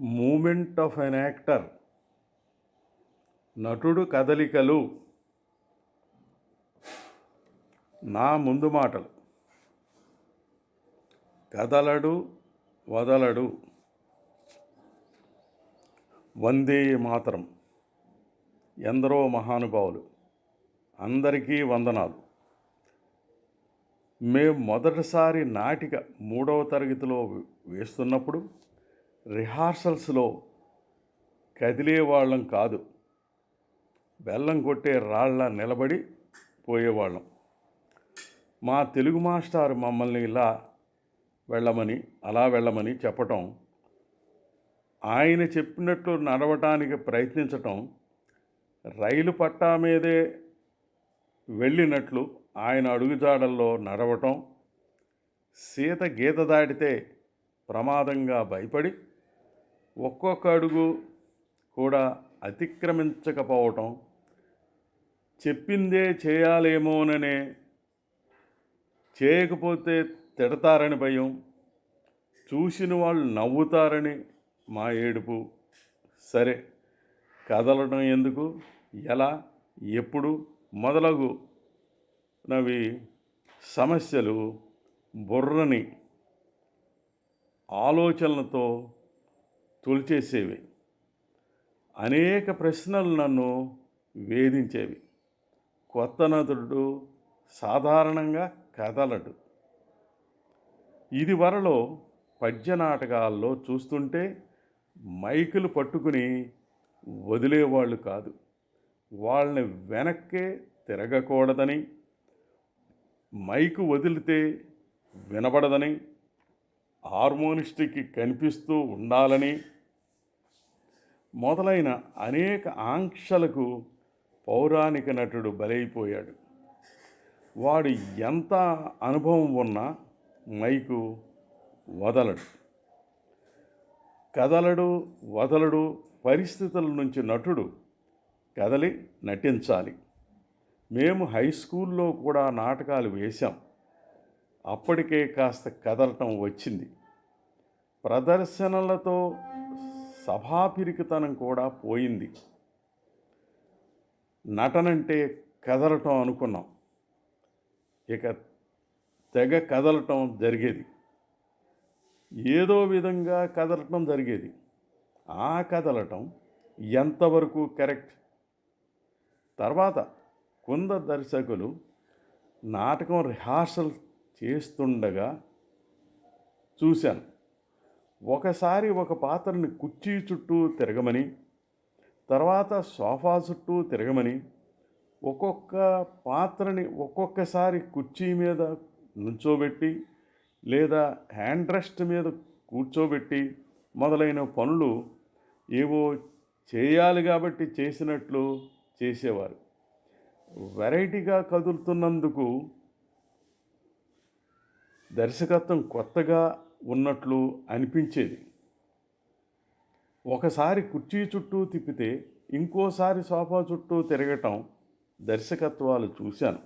Moment of an actor నటుడు కదలికలు నా ముందు మాటలు. కదలడు వదలడు. వందే మాతరం. ఎందరో మహానుభావులు. అందరికీ వందనాలు. మేము మొదటిసారి నాటిక మూడవ తరగతిలో వేస్తున్నప్పుడు రిహార్సల్స్లో కదిలేవాళ్ళం కాదు. బెల్లం కొట్టే రాళ్ళ నిలబడి పోయేవాళ్ళం. మా తెలుగు మాస్టారు మమ్మల్ని ఇలా వెళ్ళమని అలా వెళ్ళమని చెప్పటం ఆయన చెప్పినట్లు నడవటానికి ప్రయత్నించటం రైలు పట్టా మీదే వెళ్ళినట్లు ఆయన అడుగుజాడల్లో నడవటం సీత గీత దాటితే ప్రమాదంగా భయపడి ఒక్కొక్క అడుగు కూడా అతిక్రమించకపోవటం చెప్పిందే చేయాలేమోననే చేయకపోతే తిడతారని భయం చూసిన వాళ్ళు నవ్వుతారని మా ఏడుపు. సరే కదలడం ఎందుకు? ఎలా? ఎప్పుడు? మొదలగు. నవి సమస్యలు బుర్రని ఆలోచనలతో తొలిచేసేవి. అనేక ప్రశ్నలు నన్ను వేధించేవి. కొత్త నదుడు సాధారణంగా కదలడు ఇది వరలో పద్య నాటకాల్లో చూస్తుంటే మైకులు పట్టుకుని వదిలేవాళ్ళు కాదు. వాళ్ళని వెనక్కే తిరగకూడదని మైకు వదిలితే వినబడదని హార్మోనిస్ట్కి కనిపిస్తూ ఉండాలని మొదలైన అనేక ఆంక్షలకు పౌరాణిక నటుడు బలైపోయాడు. వాడు ఎంత అనుభవం ఉన్నా మైకు వదలడు. కదలడు వదలడు పరిస్థితుల నుంచి నటుడు కదలి నటించాలి. మేము హై స్కూల్లో కూడా నాటకాలు వేశాం. అప్పటికే కాస్త కదలటం వచ్చింది. ప్రదర్శనలతో సభాపిరికితనం కూడా పోయింది. నటనంటే కదలటం అనుకున్నాం. ఇక తెగ కదలటం జరిగేది. ఏదో విధంగా కదలటం జరిగేది. ఆ కదలటం ఎంతవరకు కరెక్ట్? తర్వాత కొందరు దర్శకులు నాటకం రిహార్సల్ చేస్తుండగా చూశాను. ఒకసారి ఒక పాత్రని కుర్చీ చుట్టూ తిరగమని తర్వాత సోఫా చుట్టూ తిరగమని ఒక్కొక్క పాత్రని ఒక్కొక్కసారి కుర్చీ మీద నుంచోబెట్టి లేదా హ్యాండ్ రెస్ట్ మీద కూర్చోబెట్టి మొదలైన పనులు ఏవో చేయాలి కాబట్టి చేసినట్లు చేసేవారు. వెరైటీగా కదులుతున్నందుకు దర్శకత్వం కొత్తగా ఉన్నట్లు అనిపించేది. ఒకసారి కుర్చీ చుట్టూ తిప్పితే ఇంకోసారి సోఫా చుట్టూ తిరగటం దర్శకత్వాలు చూశాను.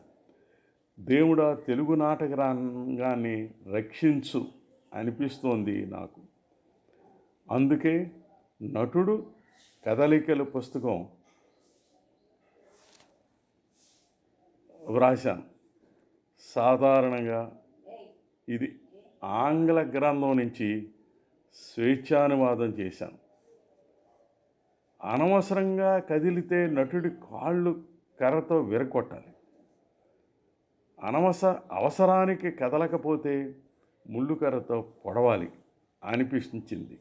దేవుడా తెలుగు నాటక రంగాన్ని రక్షించు అనిపిస్తోంది నాకు. అందుకే నటుడు కదలికల పుస్తకం వ్రాశాను. సాధారణంగా ఇది ఆంగ్ల గ్రంథం నుంచి స్వేచ్ఛానువాదం చేశాను. అనవసరంగా కదిలితే నటుడి కాళ్ళు కర్రతో విరగొట్టాలి. అనవస అవసరానికి కదలకపోతే ముళ్ళు కర్రతో పొడవాలి అనిపించింది.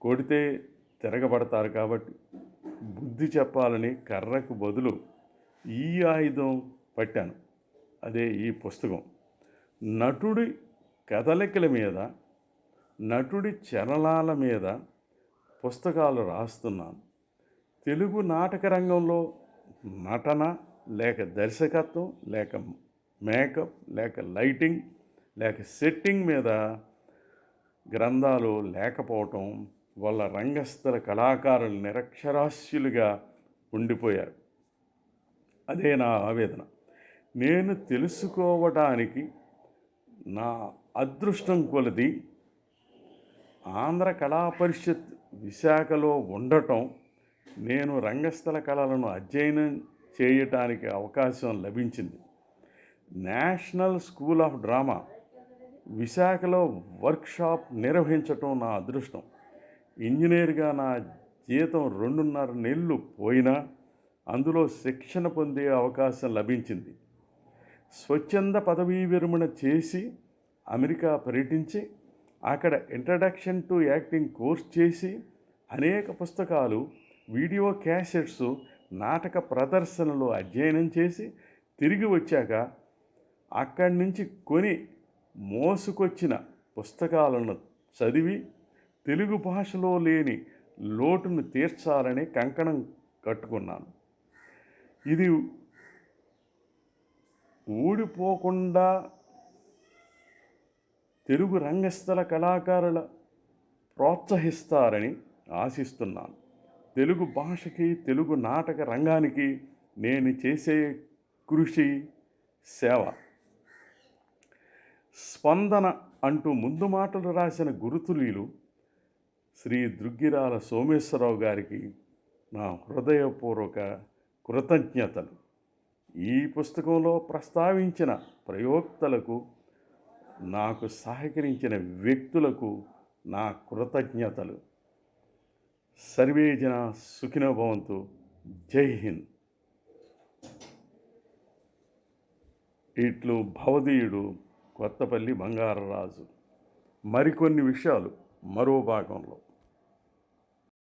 కొడితే తిరగబడతారు కాబట్టి బుద్ధి చెప్పాలని కర్రకు బదులు ఈ ఆయుధం పట్టాను. అదే ఈ పుస్తకం. నటుడి కదలికల మీద నటుడి చలనాల మీద పుస్తకాలు రాస్తున్నాను తెలుగు నాటక రంగంలో నటన లేక దర్శకత్వం లేక మేకప్ లేక లైటింగ్ లేక సెట్టింగ్ మీద గ్రంథాలు లేకపోవటం వల్ల రంగస్థల కళాకారులు నిరక్షరాస్యులుగా ఉండిపోయారు. అదే నా ఆవేదన. నేను తెలుసుకోవటానికి నా అదృష్టం కొలది. ఆంధ్ర కళా పరిషత్ విశాఖలో ఉండటం నేను రంగస్థల కళలను అధ్యయనం చేయటానికి అవకాశం లభించింది. నేషనల్ స్కూల్ ఆఫ్ డ్రామా విశాఖలో వర్క్షాప్ నిర్వహించటం నా అదృష్టం. ఇంజనీర్గా నా జీతం రెండున్నర నెలలు పోయినా అందులో శిక్షణ పొందే అవకాశం లభించింది. స్వచ్ఛంద పదవీ విరమణ చేసి అమెరికా పర్యటించి అక్కడ ఇంట్రడక్షన్ టు యాక్టింగ్ కోర్స్ చేసి అనేక పుస్తకాలు వీడియో క్యాసెట్స్ నాటక ప్రదర్శనలు అధ్యయనం చేసి తిరిగి వచ్చాక అక్కడి నుంచి కొని మోసుకొచ్చిన పుస్తకాలను చదివి తెలుగు భాషలో లేని లోటును తీర్చాలని కంకణం కట్టుకున్నాను. ఇది ఊడిపోకుండా తెలుగు రంగస్థల కళాకారుల ప్రోత్సహిస్తారని ఆశిస్తున్నాను. తెలుగు భాషకి తెలుగు నాటక రంగానికి నేను చేసే కృషి సేవ. స్పందన అంటూ ముందు మాటలు రాసిన గురుతులీలు శ్రీ దృగ్గిరాల సోమేశ్వరరావు గారికి నా హృదయపూర్వక కృతజ్ఞతలు. ఈ పుస్తకంలో ప్రస్తావించిన ప్రయోక్తలకు నాకు సహకరించిన వ్యక్తులకు నా కృతజ్ఞతలు. సర్వే జన భవంతు. జై హింద్. ఇట్లు భవదీయుడు కొత్తపల్లి బంగారరాజు. మరికొన్ని విషయాలు మరో భాగంలో.